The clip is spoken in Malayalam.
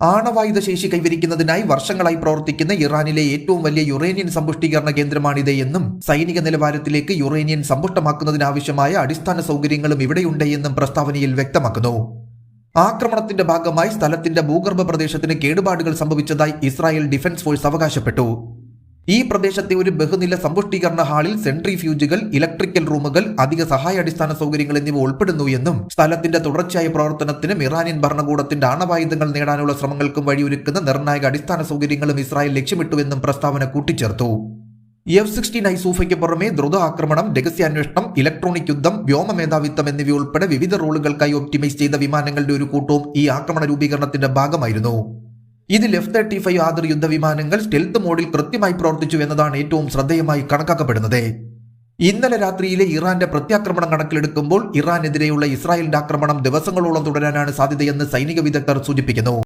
ആണവായുധ ശേഷി കൈവരിക്കുന്നതിനായി വർഷങ്ങളായി പ്രവർത്തിക്കുന്ന ഇറാനിലെ ഏറ്റവും വലിയ യുറേനിയൻ സമ്പുഷ്ടീകരണ കേന്ദ്രമാണിത് എന്നും സൈനിക നിലവാരത്തിലേക്ക് യുറേനിയൻ സമ്പുഷ്ടമാക്കുന്നതിനാവശ്യമായ അടിസ്ഥാന സൗകര്യങ്ങളും ഇവിടെയുണ്ട് എന്നും പ്രസ്താവനയിൽ വ്യക്തമാക്കുന്നു. ആക്രമണത്തിന്റെ ഭാഗമായി സ്ഥലത്തിന്റെ ഭൂഗർഭ പ്രദേശത്തിന് കേടുപാടുകൾ സംഭവിച്ചതായി ഇസ്രായേൽ ഡിഫൻസ് ഫോഴ്സ് അവകാശപ്പെട്ടു. ഈ പ്രദേശത്തെ ഒരു ബഹുനില സമ്പുഷ്ടീകരണ ഹാളിൽ സെൻട്രിഫ്യൂജുകൾ ഇലക്ട്രിക്കൽ റൂമുകൾ അധിക സഹായ അടിസ്ഥാന സൗകര്യങ്ങൾ എന്നിവ ഉൾപ്പെടുന്നു എന്നും സ്ഥലത്തിന്റെ തുടർച്ചയായ പ്രവർത്തനത്തിനും ഇറാനിയൻ ഭരണകൂടത്തിന്റെ ആണവായുധങ്ങൾ നേടാനുള്ള ശ്രമങ്ങൾക്കും വഴിയൊരുക്കുന്ന നിർണായക അടിസ്ഥാന സൗകര്യങ്ങളും ഇസ്രായേൽ ലക്ഷ്യമിട്ടുവെന്നും പ്രസ്താവന കൂട്ടിച്ചേർത്തു. എഫ് സിക്സ്റ്റീൻ ഐസൂഫയ്ക്ക് പുറമെ ദ്രുത ആക്രമണം രഹസ്യാന്വേഷണം ഇലക്ട്രോണിക് യുദ്ധം വ്യോമ മേധാവിത്വം എന്നിവയുൾപ്പെടെ വിവിധ റോളുകൾക്കായി ഒപ്റ്റിമൈസ് ചെയ്ത വിമാനങ്ങളുടെ ഒരു കൂട്ടവും ഈ ആക്രമണ രൂപീകരണത്തിന്റെ ഭാഗമായിരുന്നു. ഇതിൽ എഫ് തേർട്ടി ഫൈവ് ആദർ യുദ്ധവിമാനങ്ങൾ സ്റ്റെൽത്ത് മോഡിൽ കൃത്യമായി പ്രവർത്തിച്ചു എന്നതാണ് ഏറ്റവും ശ്രദ്ധേയമായി കണക്കാക്കപ്പെടുന്നത്. ഇന്നലെ രാത്രിയിലെ ഇറാന്റെ പ്രത്യാക്രമണം കണക്കിലെടുക്കുമ്പോൾ ഇറാനെതിരെയുള്ള ഇസ്രായേലിന്റെ ആക്രമണം ദിവസങ്ങളോളം തുടരാനാണ് സാധ്യതയെന്ന് സൈനിക വിദഗ്ധർ സൂചിപ്പിക്കുന്നു.